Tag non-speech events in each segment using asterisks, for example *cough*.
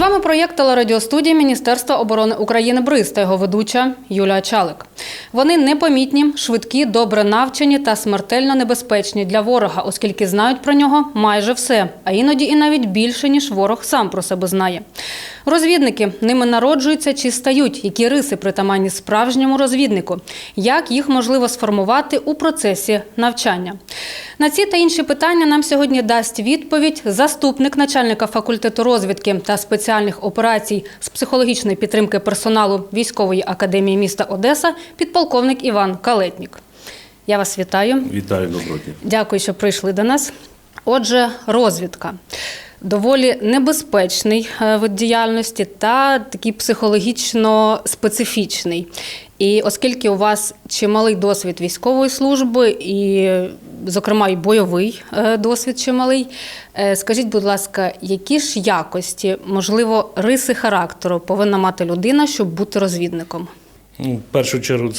вами проєкт телерадіостудії Міністерства оборони України БРИЗ та його ведуча Юлія Чалик. Вони непомітні, швидкі, добре навчені та смертельно небезпечні для ворога, оскільки знають про нього майже все, а іноді і навіть більше, ніж ворог сам про себе знає. Розвідники ними народжуються чи стають, які риси притаманні справжньому розвіднику, як їх можливо сформувати у процесі навчання. На ці та інші питання нам сьогодні дасть відповідь заступник начальника факультету розвідки та спеціальних операцій з психологічної підтримки персоналу військової академії міста Одеса, підполковник Іван Калетнік. Я вас вітаю. Вітаю, доброго дня. Дякую, що прийшли до нас. Отже, розвідка. Доволі небезпечний е, вид діяльності та такий психологічно специфічний. І оскільки у вас чималий досвід військової служби, і, зокрема, і бойовий е, досвід чималий, е, скажіть, будь ласка, які ж якості, можливо, риси характеру повинна мати людина, щоб бути розвідником? Ну, в першу чергу,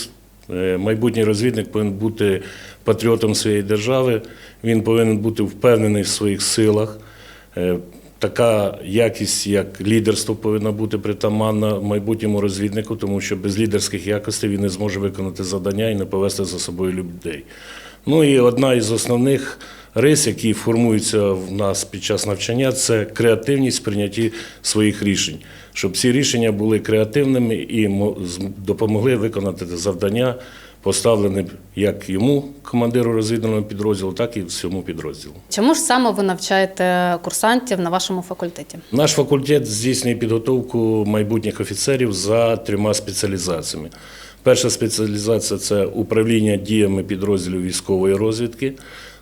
майбутній розвідник повинен бути патріотом своєї держави, він повинен бути впевнений в своїх силах. Е, Така якість, як лідерство, повинна бути притаманна майбутньому розвіднику, тому що без лідерських якостей він не зможе виконати завдання і не повести за собою людей. Ну і одна із основних рис, які формуються в нас під час навчання, це креативність в прийнятті своїх рішень, щоб ці рішення були креативними і допомогли виконати завдання, поставлене як йому, командиру розвідувального підрозділу, так і всьому підрозділу. Чому ж саме ви навчаєте курсантів на вашому факультеті? Наш факультет здійснює підготовку майбутніх офіцерів за трьома спеціалізаціями. Перша спеціалізація це управління діями підрозділів військової розвідки.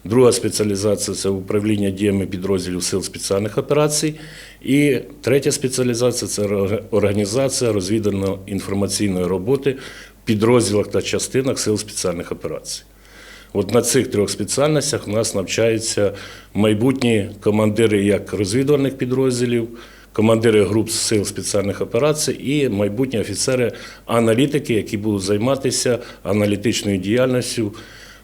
Друга спеціалізація це управління діями підрозділів сил спеціальних операцій. І третя спеціалізація це організація розвідувально-інформаційної роботи в підрозділах та частинах сил спеціальних операцій. От на цих трьох спеціальностях у нас навчаються майбутні командири як розвідувальних підрозділів, командири груп сил спеціальних операцій і майбутні офіцери-аналітики, які будуть займатися аналітичною діяльністю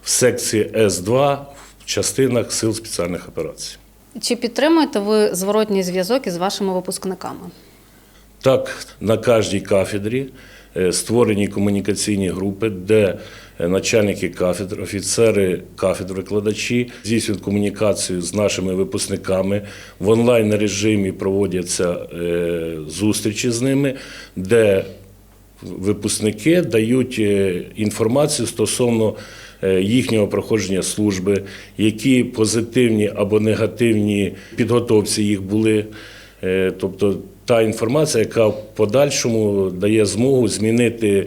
в секції С2 в частинах сил спеціальних операцій. Чи підтримуєте ви зворотній зв'язок із вашими випускниками? Так, на кожній кафедрі створені комунікаційні групи, де е, начальники кафедр, офіцери кафедр, викладачі здійснюють комунікацію з нашими випускниками. В онлайн режимі проводяться е, зустрічі з ними, де випускники дають е, інформацію стосовно е, їхнього проходження служби, які позитивні або негативні підготовці їх були. Е, Тобто та інформація, яка в подальшому дає змогу змінити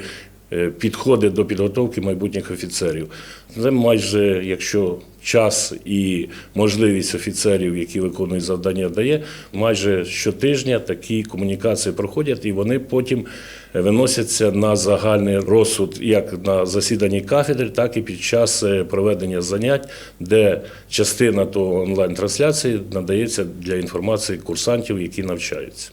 е, підходи до підготовки майбутніх офіцерів. Це майже, якщо час і можливість офіцерів, які виконують завдання, дає, майже щотижня такі комунікації проходять, і вони потім виносяться на загальний розсуд як на засіданні кафедри, так і під час е, проведення занять, де частина того онлайн-трансляції надається для інформації курсантів, які навчаються.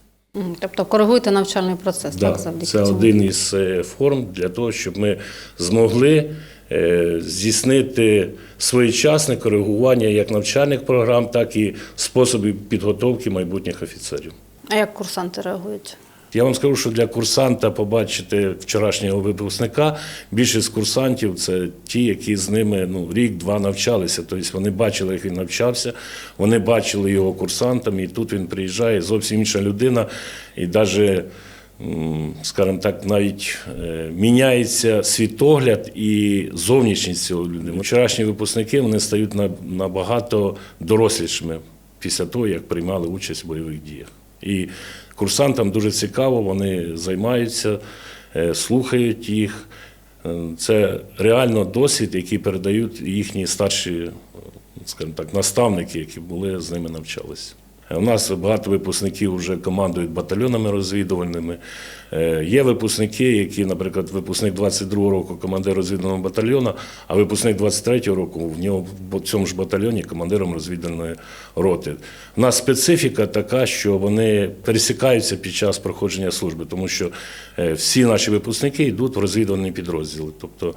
Тобто коригуйте навчальний процес, Да, так, завдяки це цьому? один із е, форм для того, щоб ми змогли е, здійснити своєчасне коригування як навчальних програм, так і способів підготовки майбутніх офіцерів. А як курсанти реагують? Я вам скажу, що для курсанта побачити вчорашнього випускника більшість курсантів це ті, які з ними ну, рік-два навчалися. Тобто вони бачили, як він навчався, вони бачили його курсантом, і тут він приїжджає зовсім інша людина, і навіть, скажімо так, навіть е, міняється світогляд і зовнішність цього людини. Вчорашні випускники вони стають набагато дорослішими після того, як приймали участь в бойових діях. І курсантам дуже цікаво, вони займаються, е, слухають їх. Е, Це реально досвід, який передають їхні старші, е, скажімо так, наставники, які були з ними навчалися. У нас багато випускників вже командують батальйонами розвідувальними. Е, Є випускники, які, наприклад, випускник 22-го року командир розвідувального батальйону, а випускник 23-го року в нього в цьому ж батальйоні командиром розвідувальної роти. У нас специфіка така, що вони пересікаються під час проходження служби, тому що е, всі наші випускники йдуть в розвідувальні підрозділи. Тобто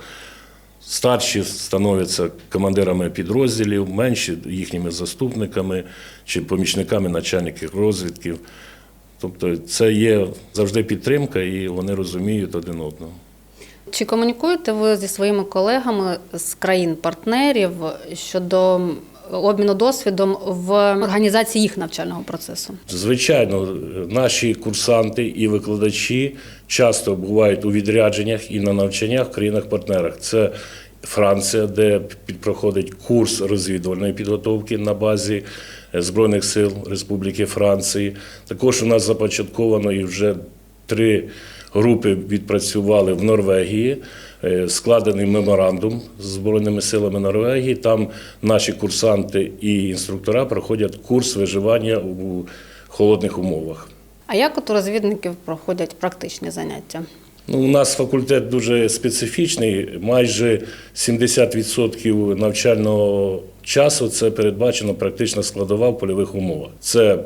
Старші становляться командирами підрозділів, менші їхніми заступниками чи помічниками начальників розвідків. Тобто це є завжди підтримка, і вони розуміють один одного. Чи комунікуєте ви зі своїми колегами з країн-партнерів щодо обміну досвідом в організації їх навчального процесу? Звичайно, наші курсанти і викладачі часто бувають у відрядженнях і на навчаннях в країнах-партнерах. Це Франція, де проходить курс розвідувальної підготовки на базі е, Збройних сил Республіки Франції. Також у нас започатковано і вже три групи відпрацювали в Норвегії. Е, Складений меморандум з Збройними силами Норвегії. Там наші курсанти і інструктора проходять курс виживання у холодних умовах. А як от у розвідників проходять практичні заняття? Ну, у нас факультет дуже специфічний. Майже 70% навчального часу це передбачено практична складова в польових умовах. Це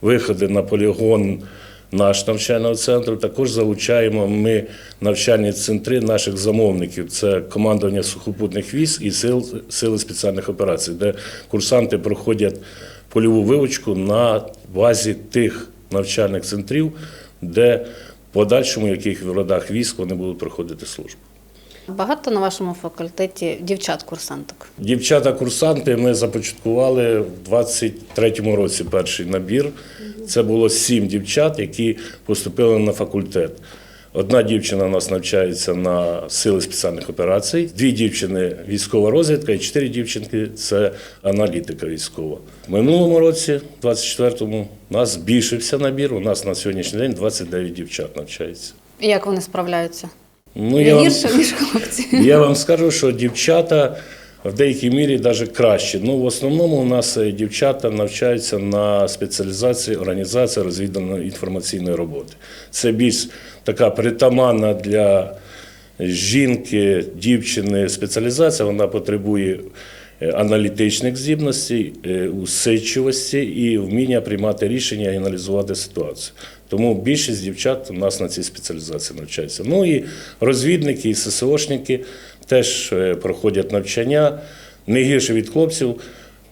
виходи на полігон наш навчального центру. Також залучаємо ми навчальні центри наших замовників. Це командування сухопутних військ і сил сили спеціальних операцій, де курсанти проходять польову вивочку на базі тих навчальних центрів, де в подальшому, яких в родах військ вони будуть проходити службу. Багато на вашому факультеті дівчат-курсанток. Дівчата-курсанти ми започаткували в 23-му році перший набір. Це було сім дівчат, які поступили на факультет. Одна дівчина у нас навчається на сили спеціальних операцій, дві дівчини військова розвідка і чотири дівчинки це аналітика військова. В минулому році, 24-му, у нас збільшився набір. У нас на сьогоднішній день 29 дівчат навчається. І як вони справляються? Ну, я вам- гірше, ніж хлопці. *laughs* я вам скажу, що дівчата в деякій мірі навіть краще. Ну, в основному у нас е, дівчата навчаються на спеціалізації організації розвідувальної інформаційної роботи. Це більш така притаманна для жінки, дівчини спеціалізація. Вона потребує аналітичних здібностей, е, усидчивості і вміння приймати рішення і аналізувати ситуацію. Тому більшість дівчат у нас на цій спеціалізації навчаються. Ну і розвідники, і ССОшники теж е, проходять навчання не гірше від хлопців.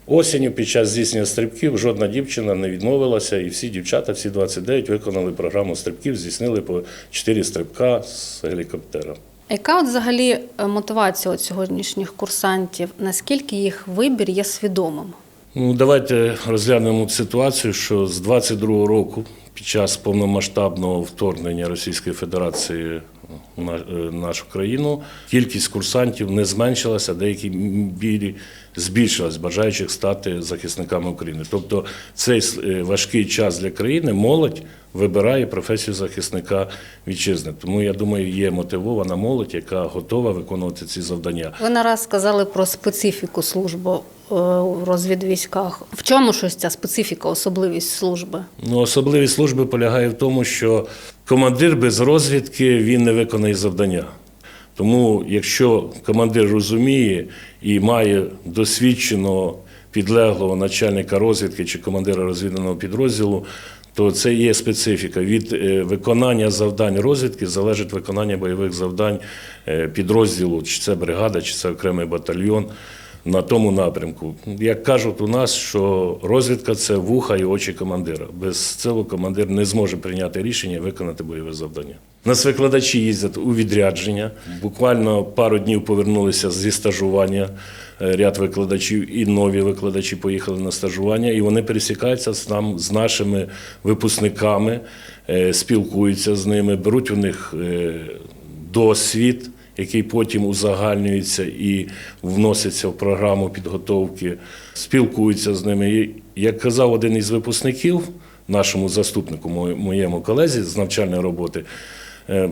Осінню під час здійснення стрибків жодна дівчина не відмовилася, і всі дівчата, всі 29, виконали програму стрибків, здійснили по 4 стрибка з гелікоптера. Яка от взагалі е, мотивація от сьогоднішніх курсантів? Наскільки їх вибір є свідомим? Ну, давайте розглянемо ситуацію, що з 22-го року, під час повномасштабного вторгнення Російської Федерації на- е, нашу країну, кількість курсантів не зменшилася, а білі. Збільшилась, бажаючих стати захисниками України. Тобто цей е, важкий час для країни молодь вибирає професію захисника вітчизни. Тому я думаю, є мотивована молодь, яка готова виконувати ці завдання. Ви нараз сказали про специфіку служби е, у розвідвійськах. В чому щось ця специфіка, особливість служби? Ну, особливість служби полягає в тому, що командир без розвідки він не виконає завдання. Тому, якщо командир розуміє і має досвідченого підлеглого начальника розвідки чи командира розвідданого підрозділу, то це є специфіка. Від е, виконання завдань розвідки залежить виконання бойових завдань е, підрозділу, чи це бригада, чи це окремий батальйон на тому напрямку. Як кажуть у нас, що розвідка це вуха і очі командира. Без цього командир не зможе прийняти рішення і виконати бойове завдання. Нас викладачі їздять у відрядження. Буквально пару днів повернулися зі стажування. е, Ряд викладачів і нові викладачі поїхали на стажування, і вони пересікаються з нам з нашими випускниками, е, спілкуються з ними, беруть у них е, досвід, який потім узагальнюється і вноситься в програму підготовки, спілкуються з ними. І, як казав один із випускників, нашому заступнику, мо- моєму колезі з навчальної роботи,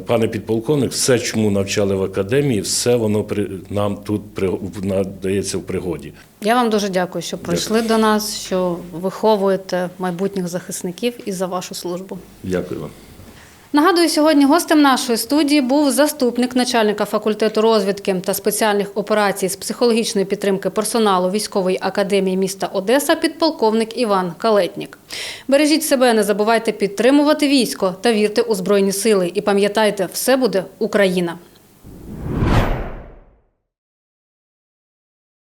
пане підполковник, все, чому навчали в академії, все воно при, нам тут надається в пригоді. Я вам дуже дякую, що прийшли до нас, що виховуєте майбутніх захисників і за вашу службу. Дякую вам. Нагадую, сьогодні гостем нашої студії був заступник начальника факультету розвідки та спеціальних операцій з психологічної підтримки персоналу військової академії міста Одеса, підполковник Іван Калетнік. Бережіть себе, не забувайте підтримувати військо та вірте у збройні сили. І пам'ятайте, все буде Україна.